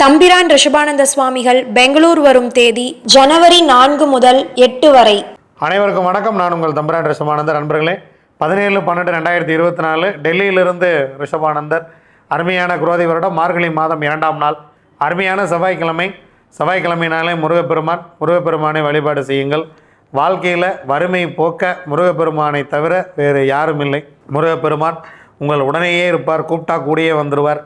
தம்பிரான் ரிஷபானந்த சுவாமிகள் பெங்களூர் வரும் தேதி ஜனவரி நான்கு முதல் எட்டு வரை. அனைவருக்கும் வணக்கம். நான் உங்கள் தம்பிரான் ரிஷபானந்தர். நண்பர்களே பதினேழு பன்னெண்டு ரெண்டாயிரத்தி இருபத்தி நாலு டெல்லியிலிருந்து ரிஷபானந்தர். அருமையான குரோதி வருடம். மார்கழி மாதம் இரண்டாம் நாள். அருமையான செவ்வாய்க்கிழமை. செவ்வாய்க்கிழமையினாலே முருகப்பெருமான் முருகப்பெருமானை வழிபாடு செய்யுங்கள். வாழ்க்கையில் வறுமை போக்க முருகப்பெருமானை தவிர வேறு யாரும் இல்லை முருகப்பெருமான் உங்கள் உடனேயே இருப்பார். கூப்பிட்டா கூடியே வந்துடுவார்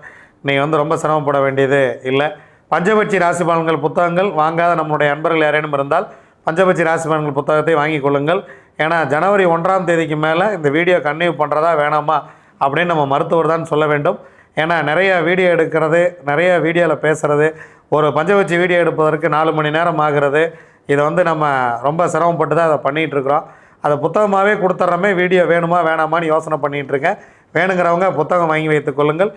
நீங்கள் வந்து ரொம்ப சிரமப்பட வேண்டியது இல்லை. பஞ்சபட்சி ராசி பலன்கள் புத்தகங்கள். வாங்காத நம்மளுடைய அன்பர்கள் யாரேனும் இருந்தால் பஞ்சபட்சி ராசி பலன்கள் புத்தகத்தை வாங்கிக் கொள்ளுங்கள். ஏன்னா ஜனவரி ஒன்றாம் தேதிக்கு மேலே இந்த வீடியோ கன்டினியூ பண்ணுறதா வேணாமா? அப்படின்னு நம்ம மருத்துவர் தான் சொல்ல வேண்டும். ஏன்னா நிறைய வீடியோ எடுக்கிறது நிறைய வீடியோவில் பேசுகிறது ஒரு பஞ்சபட்சி வீடியோ எடுப்பதற்கு நாலு மணி நேரம் ஆகிறது இதை வந்து நம்ம ரொம்ப சிரமப்பட்டு தான் அதை பண்ணிகிட்ருக்குறோம் அதை புத்தகமாகவே கொடுத்துட்றோமே வீடியோ வேணுமா வேணாமான்னு யோசனை பண்ணிகிட்டு இருக்கேன். வேணுங்கிறவங்க புத்தகம் வாங்கி வைத்துக் கொள்ளுங்கள்.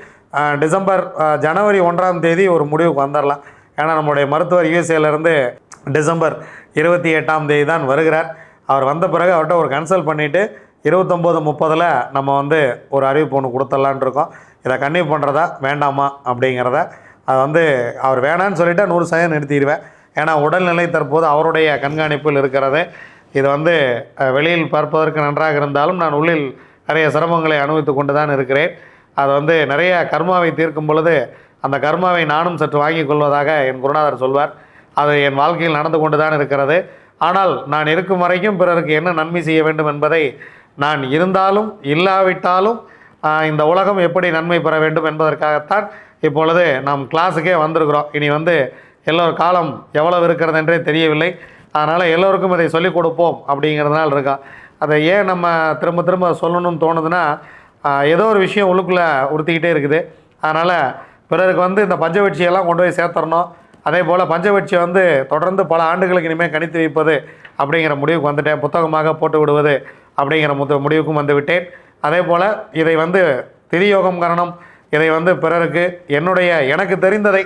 டிசம்பர் ஜனவரி ஒன்றாம் தேதி ஒரு முடிவுக்கு வந்துடலாம் ஏன்னா நம்முடைய மருத்துவர் யூஎஸ்ஏலேருந்து டிசம்பர் இருபத்தி எட்டாம் தேதி தான் வருகிறார். அவர் வந்த பிறகு அவர்கிட்ட ஒரு கன்சல்ட் பண்ணிவிட்டு இருபத்தொம்போது முப்பதில் நம்ம வந்து ஒரு அறிவிப்பு ஒன்று கொடுத்துடலான் இருக்கோம். இதை கன்னியூ பண்ணுறதா வேண்டாமா அப்படிங்கிறத அது வந்து அவர் வேணான்னு சொல்லிவிட்டு நூறு சதவீதம் நிறுத்திடுவேன். ஏன்னா உடல்நிலை தற்போது அவருடைய கண்காணிப்பில் இருக்கிறது. இது வந்து வெளியில் பார்ப்பதற்கு நன்றாக இருந்தாலும் நான் உள்ளில் நிறைய சிரமங்களை அனுபவித்து கொண்டு தான் இருக்கிறேன். அது வந்து நிறைய கர்மாவை தீர்க்கும் பொழுது அந்த கர்மாவை நானும் சற்று வாங்கிக் கொள்வதாக என் குருநாதர் சொல்வார். அது என் வாழ்க்கையில் நடந்து கொண்டு தான் இருக்கிறது. ஆனால் நான் இருக்கும் வரைக்கும் பிறருக்கு என்ன நன்மை செய்ய வேண்டும் என்பதை நான் இருந்தாலும் இல்லாவிட்டாலும் இந்த உலகம் எப்படி நன்மை பெற வேண்டும் என்பதற்காகத்தான் இப்பொழுது நாம் கிளாஸுக்கே வந்திருக்கிறோம். இனி வந்து எல்லோரும் காலம் எவ்வளவு இருக்கிறது என்றே தெரியவில்லை. அதனால் எல்லோருக்கும் இதை சொல்லிக் கொடுப்போம் அப்படிங்கிறதுனால இருக்கா. அதை ஏன் நம்ம திரும்ப திரும்ப சொல்லணும்னு தோணுதுன்னா ஏதோ ஒரு விஷயம் உள்ளுக்குள்ளே உறுத்திக்கிட்டே இருக்குது. அதனால் பிறருக்கு வந்து இந்த பஞ்சவட்சியெல்லாம் கொண்டு போய் சேர்த்துறணும் அதே போல் பஞ்சவட்சியை வந்து தொடர்ந்து பல ஆண்டுகளுக்கு இனிமேல் கணித்து வைப்பது அப்படிங்கிற முடிவுக்கு வந்துட்டேன். புத்தகமாக போட்டு விடுவது அப்படிங்கிற முத முடிவுக்கும் வந்துவிட்டேன் அதே போல் இதை வந்து திரியோகம் கரணம் இதை வந்து பிறருக்கு என்னுடைய எனக்கு தெரிந்ததை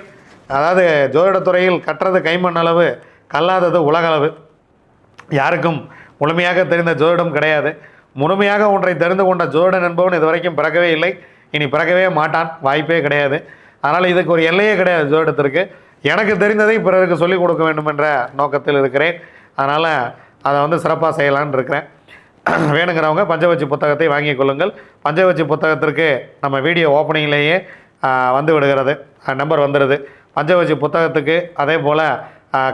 அதாவது ஜோதிடத்துறையில் கற்றது கைமண் அளவு கல்லாதது உலகளவு யாருக்கும் முழுமையாக தெரிந்த ஜோதிடம் கிடையாது. முழுமையாக ஒன்றை தெரிந்து கொண்ட ஜோதிடன் என்பவன் இதுவரைக்கும் பிறக்கவே இல்லை. இனி பிறக்கவே மாட்டான். வாய்ப்பே கிடையாது. அதனால் இதுக்கு ஒரு எல்லையே கிடையாது ஜோதிடத்திற்கு எனக்கு தெரிந்ததை பிறருக்கு சொல்லிக் கொடுக்க வேண்டும் என்ற நோக்கத்தில் இருக்கிறேன். அதனால் அதை வந்து சிறப்பாக செய்யலான்னு இருக்கிறேன். வேணுங்கிறவங்க பஞ்சவச்சி புத்தகத்தை வாங்கிக் கொள்ளுங்கள். பஞ்சவச்சி புத்தகத்திற்கு நம்ம வீடியோ ஓப்பனிங்லேயே வந்து விடுகிறது. நம்பர் வந்துடுது பஞ்சவச்சி புத்தகத்துக்கு அதே போல்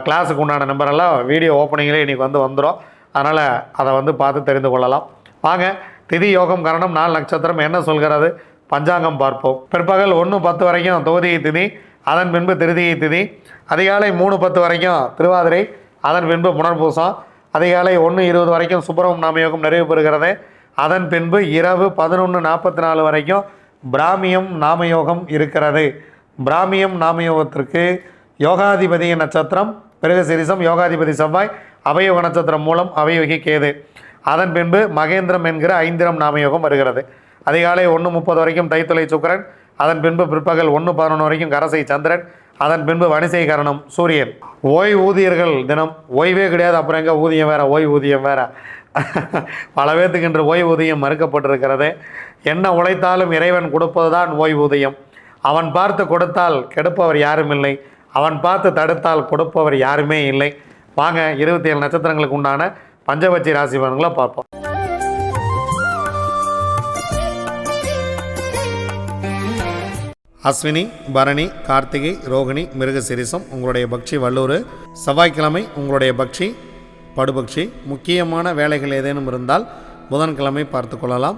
கிளாஸுக்கு உண்டான நம்பரெல்லாம் வீடியோ ஓப்பனிங்லேயே இன்றைக்கி வந்து வந்துடும் அதனால் அதை வந்து பார்த்து தெரிந்து கொள்ளலாம். வாங்க திதி யோகம் கரணம் நாலு நட்சத்திரம் என்ன சொல்கிறது? பஞ்சாங்கம் பார்ப்போம். பிற்பகல் ஒன்று பத்து வரைக்கும் தொகுதியை திதி அதன் பின்பு திருதியை திதி. அதிகாலை மூணு பத்து வரைக்கும் திருவாதிரை அதன் பின்பு புனர்பூசம் அதிகாலை ஒன்று இருபது வரைக்கும் சுப்பிரமம் நாமயோகம் நிறைவு பெறுகிறது. அதன் பின்பு இரவு பதினொன்று நாற்பத்தி நாலு வரைக்கும் பிராமியம் நாமயோகம் இருக்கிறது. பிராமியம் நாமயோகத்திற்கு யோகாதிபதியின் நட்சத்திரம் பிறகுசிரிசம் யோகாதிபதி செவ்வாய் அவயோக நட்சத்திரம் மூலம் அவயோகி கேது அதன் பின்பு மகேந்திரம் என்கிற ஐந்திரம் நாமயோகம் வருகிறது. அதிகாலை ஒன்று முப்பது வரைக்கும் தைத்துளை சுக்கிரன் அதன் பின்பு பிற்பகல் ஒன்று பதினொன்று வரைக்கும் கரசை சந்திரன் அதன் பின்பு வணிசை கரணம் சூரியன் ஓய்வூதியர்கள் தினம் ஓய்வே கிடையாது. அப்புறம் எங்கே ஊதியம் வேற ஓய்வூதியம் வேறு. பல பேர்த்துக்கு இன்று ஓய்வூதியம் மறுக்கப்பட்டிருக்கிறது. என்ன உழைத்தாலும் இறைவன் கொடுப்பதுதான் ஓய்வூதியம் அவன் பார்த்து கொடுத்தால் கெடுப்பவர் யாரும் இல்லை. அவன் பார்த்து தடுத்தால் கொடுப்பவர் யாருமே இல்லை. வாங்க இருபத்தி ஏழு நட்சத்திரங்களுக்கு உண்டான பஞ்சபட்சி ராசி பலன்களை பார்ப்போம். அஸ்வினி பரணி கார்த்திகை ரோகிணி மிருகசிரிசம் உங்களுடைய பக்ஷி வல்லூர் செவ்வாய்க்கிழமை உங்களுடைய பக்ஷி படுபக்ஷி முக்கியமான வேலைகள் ஏதேனும் இருந்தால் புதன்கிழமை பார்த்து கொள்ளலாம்.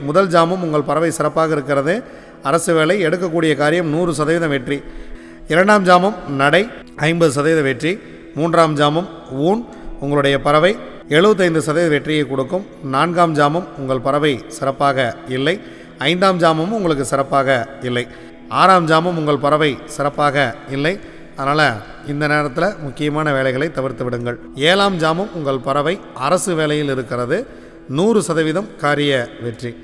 முதல் ஜாமும் உங்கள் பறவை சிறப்பாக இருக்கிறது. அரசு வேலை எடுக்கக்கூடிய காரியம் நூறு சதவீதம் வெற்றி. இரண்டாம் ஜாமம் நடை ஐம்பது சதவீத வெற்றி. மூன்றாம் ஜாமம் ஊன் உங்களுடைய பறவை எழுபத்தைந்து சதவீத வெற்றியை கொடுக்கும். நான்காம் ஜாமம் உங்கள் பறவை சிறப்பாக இல்லை. ஐந்தாம் ஜாமமும் உங்களுக்கு சிறப்பாக இல்லை. ஆறாம் ஜாமம் உங்கள் பறவை சிறப்பாக இல்லை. அதனால் இந்த நேரத்தில் முக்கியமான வேலைகளை தவிர்த்து விடுங்கள். ஏழாம் ஜாமம் உங்கள் பறவை அரசு வேலையில் இருக்கிறது. நூறு சதவீதம் காரிய வெற்றி.